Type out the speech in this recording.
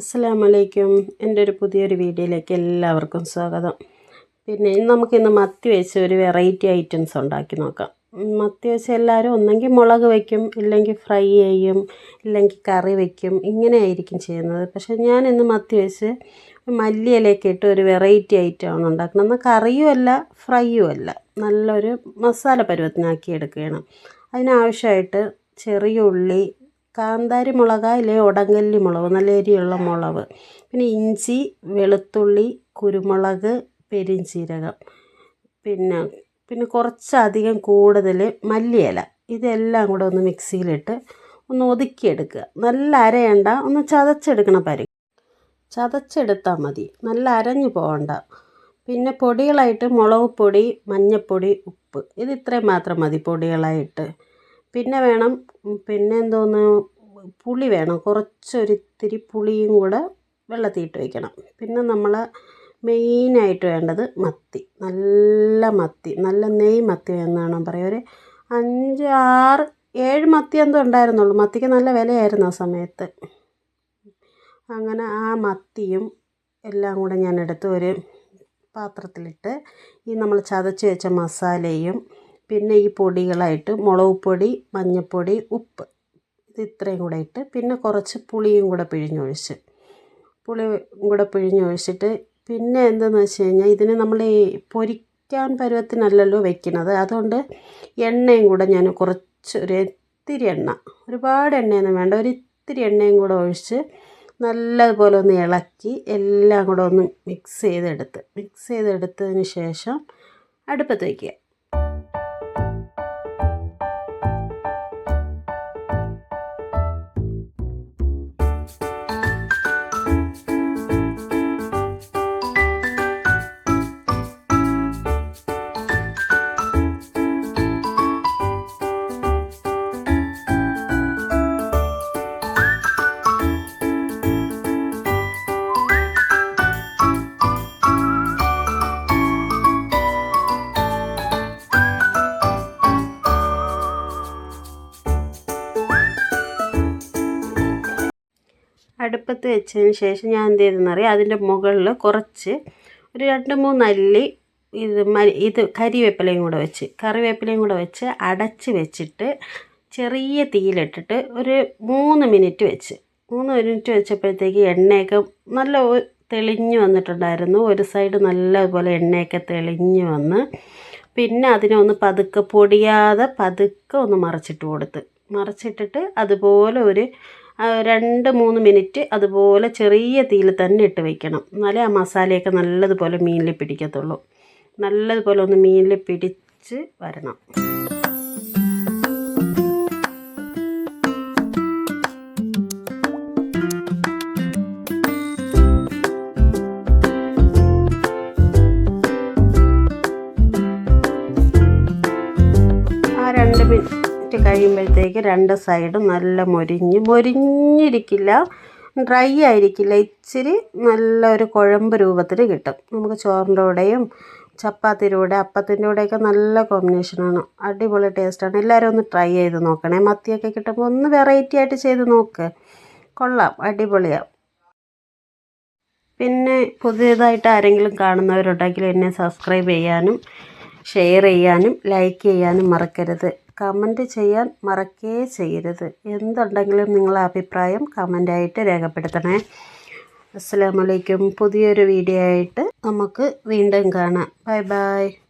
അസ്സാം വലൈക്കും എന്റെ ഒരു പുതിയൊരു വീഡിയോയിലേക്ക് എല്ലാവർക്കും സ്വാഗതം. പിന്നെ നമുക്കിന്ന് മത്തി വെച്ച് ഒരു വെറൈറ്റി ഐറ്റംസ് ഉണ്ടാക്കി നോക്കാം. മത്തി വെച്ച് എല്ലാവരും ഒന്നെങ്കിൽ മുളക് വയ്ക്കും ഇല്ലെങ്കിൽ ഫ്രൈ ചെയ്യും ഇല്ലെങ്കിൽ കറി വയ്ക്കും ഇങ്ങനെ ആയിരിക്കും ചെയ്യുന്നത്. പക്ഷേ ഞാൻ ഇന്ന് മത്തി വെച്ച് മല്ലിയിലേക്ക് ഇട്ട് ഒരു വെറൈറ്റി ഐറ്റമാണ് ഉണ്ടാക്കുന്നത്. എന്നാൽ കറിയും അല്ല ഫ്രൈയും അല്ല. നല്ലൊരു മസാല പരുവത്തിനാക്കി എടുക്കുകയാണ്. അതിനാവശ്യമായിട്ട് ചെറിയ ഉള്ളി കാന്താരി മുളക് ഇല്ലേ ഉടങ്കല്ലി മുളക് നല്ല എരിയുള്ള മുളക്. പിന്നെ ഇഞ്ചി വെളുത്തുള്ളി കുരുമുളക് പെരിഞ്ചീരകം. പിന്നെ പിന്നെ കുറച്ചധികം കൂടുതൽ മല്ലിയില. ഇതെല്ലാം കൂടെ ഒന്ന് മിക്സിയിലിട്ട് ഒന്ന് ഒതുക്കിയെടുക്കുക. നല്ല അരയണ്ട ഒന്ന് ചതച്ചെടുക്കണം പരി ചതച്ചെടുത്താൽ മതി. നല്ല അരഞ്ഞു പോകണ്ട. പിന്നെ പൊടികളായിട്ട് മുളക് പൊടി മഞ്ഞൾപ്പൊടി ഉപ്പ്. ഇത് ഇത്രയും മാത്രം മതി പൊടികളായിട്ട്. പിന്നെ വേണം പിന്നെ എന്തോന്ന്? പുളി വേണം. കുറച്ചൊരിത്തിരി പുളിയും കൂടെ വെള്ളത്തിയിട്ട് വയ്ക്കണം പിന്നെ നമ്മൾ മെയിനായിട്ട് വേണ്ടത് മത്തി. നല്ല മത്തി. നല്ല നെയ് മത്തി എന്നാണ് പറയുക ഒരു അഞ്ച് ആറ് ഏഴ് മത്തി എന്തോ ഉണ്ടായിരുന്നുള്ളൂ. മത്തിക്ക് നല്ല വിലയായിരുന്നു ആ സമയത്ത്. അങ്ങനെ ആ മത്തിയും എല്ലാം കൂടെ ഞാൻ എടുത്ത് ഒരു പാത്രത്തിലിട്ട് ഈ നമ്മൾ ചതച്ച് വെച്ച മസാലയും പിന്നെ ഈ പൊടികളായിട്ട് മുളക് പൊടി മഞ്ഞൾപ്പൊടി ഉപ്പ് ഇത് ഇത്രയും കൂടെ ഇട്ട് പിന്നെ കുറച്ച് പുളിയും കൂടെ പിഴിഞ്ഞൊഴിച്ച്. പുളി കൂടെ പിഴിഞ്ഞൊഴിച്ചിട്ട് പിന്നെ എന്താണെന്ന് വെച്ച് കഴിഞ്ഞാൽ ഇതിന് നമ്മൾ ഈ പൊരിക്കാൻ പരുവത്തിനല്ലല്ലോ വെക്കുന്നത്. അതുകൊണ്ട് എണ്ണയും കൂടെ ഞാൻ കുറച്ച് ഒരു ഇത്തിരി എണ്ണ ഒരുപാട് എണ്ണയൊന്നും വേണ്ട ഒരു ഇത്തിരി എണ്ണയും കൂടെ ഒഴിച്ച് നല്ലതുപോലെ ഒന്ന് ഇളക്കി എല്ലാം കൂടെ ഒന്ന് മിക്സ് ചെയ്തെടുത്ത് മിക്സ് ചെയ്തെടുത്തതിന് ശേഷം അടുപ്പത്ത് വയ്ക്കുക അടുപ്പത്ത് വെച്ചതിന് ശേഷം ഞാൻ എന്ത് ചെയ്തെന്നറിയാം അതിന്റെ മുകളിൽ കുറച്ച് ഒരു രണ്ട് മൂന്ന് അല്ലി ഇത് മ ഇത് കരിവേപ്പിലയും കൂടെ വെച്ച് കറിവേപ്പിലയും കൂടെ വെച്ച് അടച്ച് വെച്ചിട്ട് ചെറിയ തീയിലിട്ടിട്ട് ഒരു മൂന്ന് മിനിറ്റ് വെച്ച്. മൂന്ന് മിനിറ്റ് വെച്ചപ്പോഴത്തേക്ക് എണ്ണയൊക്കെ നല്ല തെളിഞ്ഞു വന്നിട്ടുണ്ടായിരുന്നു. ഒരു സൈഡ് നല്ലപോലെ എണ്ണയൊക്കെ തെളിഞ്ഞു വന്ന് പിന്നെ അതിനെ ഒന്ന് പതുക്കെ പൊടിയാതെ പതുക്കെ ഒന്ന് മറിച്ചിട്ട് കൊടുത്ത്. മറിച്ചിട്ടിട്ട് അതുപോലെ ഒരു രണ്ട് മൂന്ന് മിനിറ്റ് അതുപോലെ ചെറിയ തീയിൽ തന്നെ ഇട്ട് വയ്ക്കണം എന്നാലേ ആ മസാലയൊക്കെ നല്ലതുപോലെ മീനിൽ പിടിക്കത്തുള്ളൂ. നല്ലതുപോലെ ഒന്ന് മീനിൽ പിടിച്ച് വരണം. രണ്ട് മിനിറ്റ് കഴിയുമ്പോഴത്തേക്ക് രണ്ട് സൈഡും നല്ല മൊരിഞ്ഞ് മൊരിഞ്ഞിരിക്കില്ല ഡ്രൈ ആയിരിക്കില്ല. ഇച്ചിരി നല്ലൊരു കുഴമ്പ് രൂപത്തിൽ കിട്ടും. നമുക്ക് ചോറിന്റെ കൂടെയും ചപ്പാത്തിയുടെ കൂടെ അപ്പത്തിന്റെ കൂടെയൊക്കെ നല്ല കോമ്പിനേഷനാണ് അടിപൊളി ടേസ്റ്റാണ് എല്ലാവരും ഒന്ന് ട്രൈ ചെയ്ത് നോക്കണേ. മത്തിയൊക്കെ കിട്ടുമ്പോൾ ഒന്ന് വെറൈറ്റി ആയിട്ട് ചെയ്ത് നോക്ക്. കൊള്ളാം. അടിപൊളിയാണ് പിന്നെ പുതിയതായിട്ട് ആരെങ്കിലും കാണുന്നവരുണ്ടെങ്കിൽ എന്നെ സബ്സ്ക്രൈബ് ചെയ്യാനും ഷെയർ ചെയ്യാനും ലൈക്ക് ചെയ്യാനും മറക്കരുത്. കമന്റ് ചെയ്യാൻ മറക്കേ ചെയ്യരുത്. എന്തുണ്ടെങ്കിലും നിങ്ങളുടെ അഭിപ്രായം കമന്റായിട്ട് രേഖപ്പെടുത്തണേ. അസ്സാമലൈക്കും പുതിയൊരു വീഡിയോ ആയിട്ട് നമുക്ക് വീണ്ടും കാണാം. Bye bye.